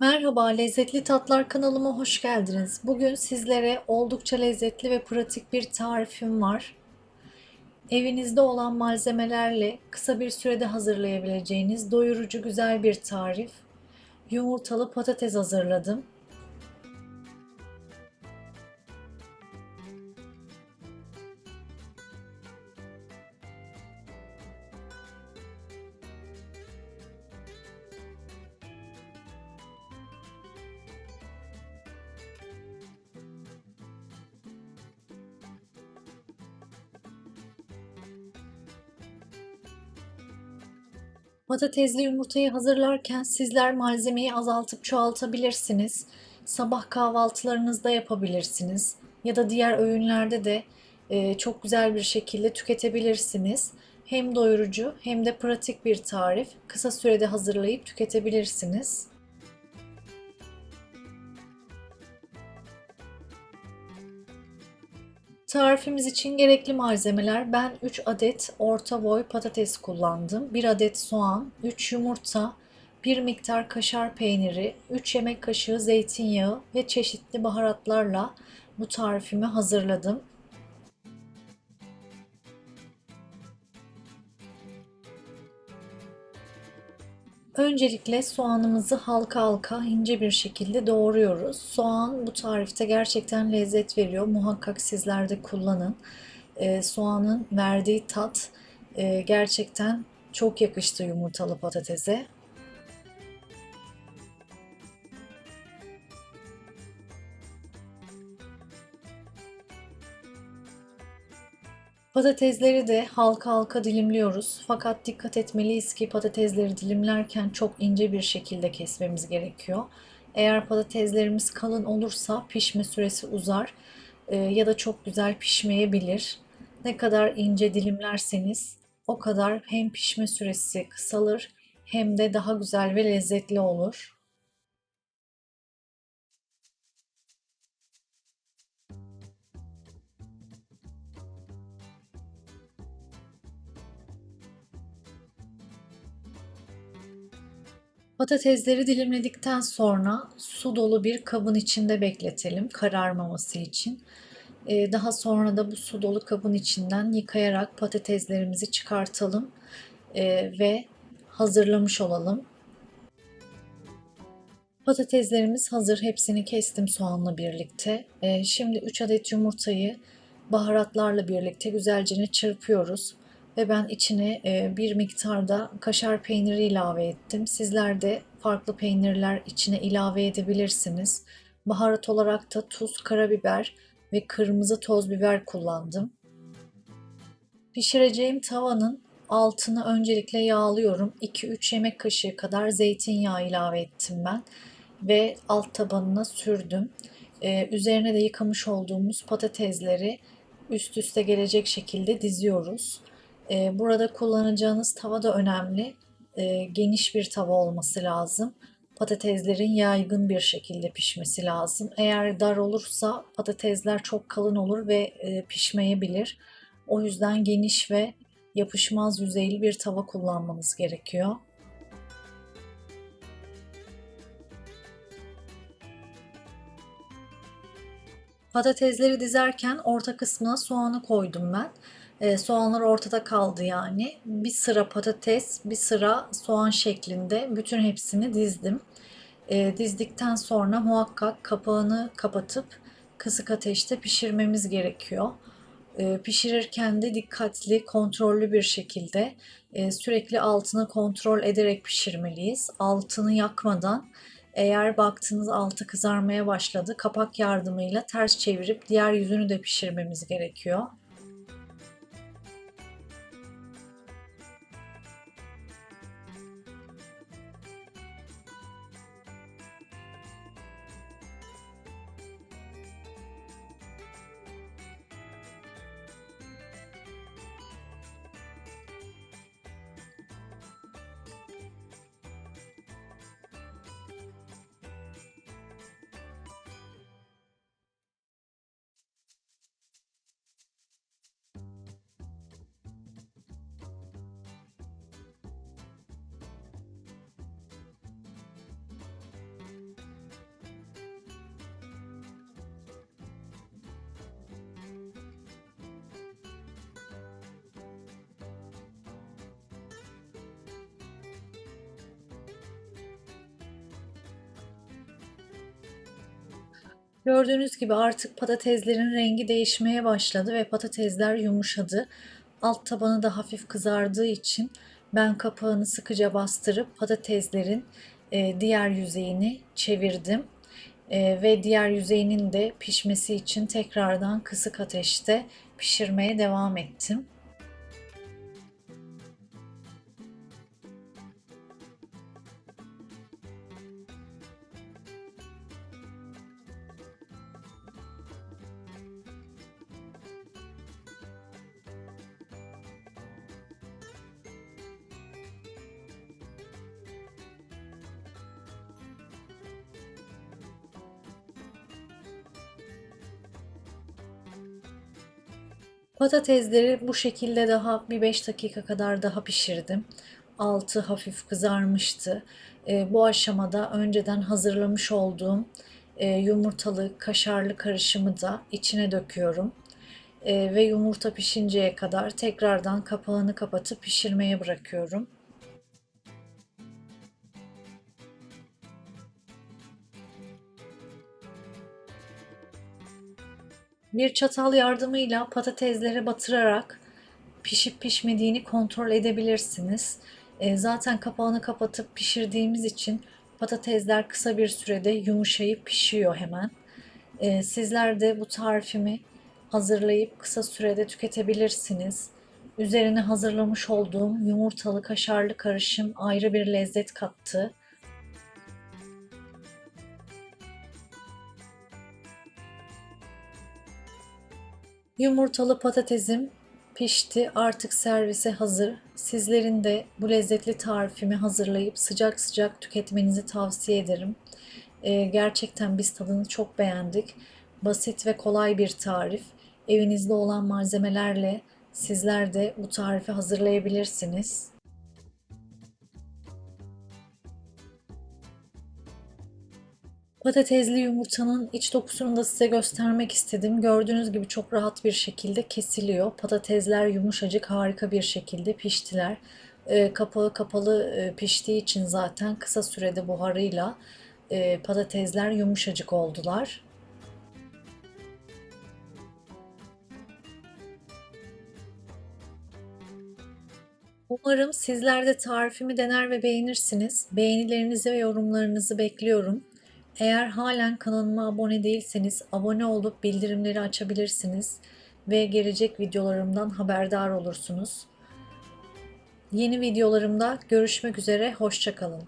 Merhaba, Lezzetli Tatlar kanalıma hoş geldiniz. Bugün sizlere oldukça lezzetli ve pratik bir tarifim var. Evinizde olan malzemelerle kısa bir sürede hazırlayabileceğiniz doyurucu güzel bir tarif. Yumurtalı patates hazırladım. Patatesli yumurtayı hazırlarken sizler malzemeyi azaltıp çoğaltabilirsiniz. Sabah kahvaltılarınızda yapabilirsiniz ya da diğer öğünlerde de e, çok güzel bir şekilde tüketebilirsiniz. Hem doyurucu hem de pratik bir tarif. Kısa sürede hazırlayıp tüketebilirsiniz. Tarifimiz için gerekli malzemeler ben 3 adet orta boy patates kullandım. 1 adet soğan, 3 yumurta, 1 miktar kaşar peyniri, 3 yemek kaşığı zeytinyağı ve çeşitli baharatlarla bu tarifimi hazırladım. Öncelikle soğanımızı halka halka ince bir şekilde doğruyoruz. Soğan bu tarifte gerçekten lezzet veriyor. Muhakkak sizler de kullanın. Ee, soğanın verdiği tat e, gerçekten çok yakıştı yumurtalı patatese. Patatesleri de halka halka dilimliyoruz. Fakat dikkat etmeliyiz ki patatesleri dilimlerken çok ince bir şekilde kesmemiz gerekiyor. Eğer patateslerimiz kalın olursa pişme süresi uzar e, ya da çok güzel pişmeyebilir. Ne kadar ince dilimlerseniz o kadar hem pişme süresi kısalır hem de daha güzel ve lezzetli olur. Patatesleri dilimledikten sonra su dolu bir kabın içinde bekletelim kararmaması için. Ee, daha sonra da bu su dolu kabın içinden yıkayarak patateslerimizi çıkartalım ee, ve hazırlamış olalım. Patateslerimiz hazır. Hepsini kestim soğanla birlikte. Ee, şimdi 3 adet yumurtayı baharatlarla birlikte güzelce çırpıyoruz ve ben içine e, bir miktarda kaşar peyniri ilave ettim. Sizler de farklı peynirler içine ilave edebilirsiniz. Baharat olarak da tuz, karabiber ve kırmızı toz biber kullandım. Pişireceğim tavanın altını öncelikle yağlıyorum. 2-3 yemek kaşığı kadar zeytinyağı ilave ettim ben ve alt tabanına sürdüm. Ee, üzerine de yıkamış olduğumuz patatesleri üst üste gelecek şekilde diziyoruz. Ee, burada kullanacağınız tava da önemli. Ee, geniş bir tava olması lazım. Patateslerin yaygın bir şekilde pişmesi lazım. Eğer dar olursa patatesler çok kalın olur ve e, pişmeyebilir. O yüzden geniş ve yapışmaz yüzeyli bir tava kullanmanız gerekiyor. Patatesleri dizerken orta kısmına soğanı koydum ben. E, soğanlar ortada kaldı yani. Bir sıra patates, bir sıra soğan şeklinde bütün hepsini dizdim. E, dizdikten sonra muhakkak kapağını kapatıp kısık ateşte pişirmemiz gerekiyor. E, pişirirken de dikkatli, kontrollü bir şekilde sürekli altını kontrol ederek pişirmeliyiz. Altını yakmadan eğer baktığınız altı kızarmaya başladı, kapak yardımıyla ters çevirip diğer yüzünü de pişirmemiz gerekiyor. Gördüğünüz gibi artık patateslerin rengi değişmeye başladı ve patatesler yumuşadı. Alt tabanı da hafif kızardığı için ben kapağını sıkıca bastırıp patateslerin e, diğer yüzeyini çevirdim. E, ve diğer yüzeyinin de pişmesi için tekrardan kısık ateşte pişirmeye devam ettim. Patatesleri bu şekilde daha bir 5 dakika kadar daha pişirdim. Altı hafif kızarmıştı. E, bu aşamada önceden hazırlamış olduğum e, yumurtalı kaşarlı karışımı da içine döküyorum. E, ve yumurta pişinceye kadar tekrardan kapağını kapatıp pişirmeye bırakıyorum. Bir çatal yardımıyla patateslere batırarak pişip pişmediğini kontrol edebilirsiniz. E, zaten kapağını kapatıp pişirdiğimiz için patatesler kısa bir sürede yumuşayıp pişiyor hemen. E, sizler de bu tarifimi hazırlayıp kısa sürede tüketebilirsiniz. Üzerine hazırlamış olduğum yumurtalı kaşarlı karışım ayrı bir lezzet kattı. Yumurtalı patatesim pişti. Artık servise hazır. Sizlerin de bu lezzetli tarifimi hazırlayıp sıcak sıcak tüketmenizi tavsiye ederim. Ee, gerçekten biz tadını çok beğendik. Basit ve kolay bir tarif. Evinizde olan malzemelerle sizler de bu tarifi hazırlayabilirsiniz. Patatesli yumurtanın iç dokusunu da size göstermek istedim. Gördüğünüz gibi çok rahat bir şekilde kesiliyor. Patatesler yumuşacık harika bir şekilde piştiler. E, kapağı kapalı e, piştiği için zaten kısa sürede buharıyla e, patatesler yumuşacık oldular. Umarım sizler de tarifimi dener ve beğenirsiniz. Beğenilerinizi ve yorumlarınızı bekliyorum. Eğer halen kanalıma abone değilseniz abone olup bildirimleri açabilirsiniz ve gelecek videolarımdan haberdar olursunuz. Yeni videolarımda görüşmek üzere, hoşçakalın.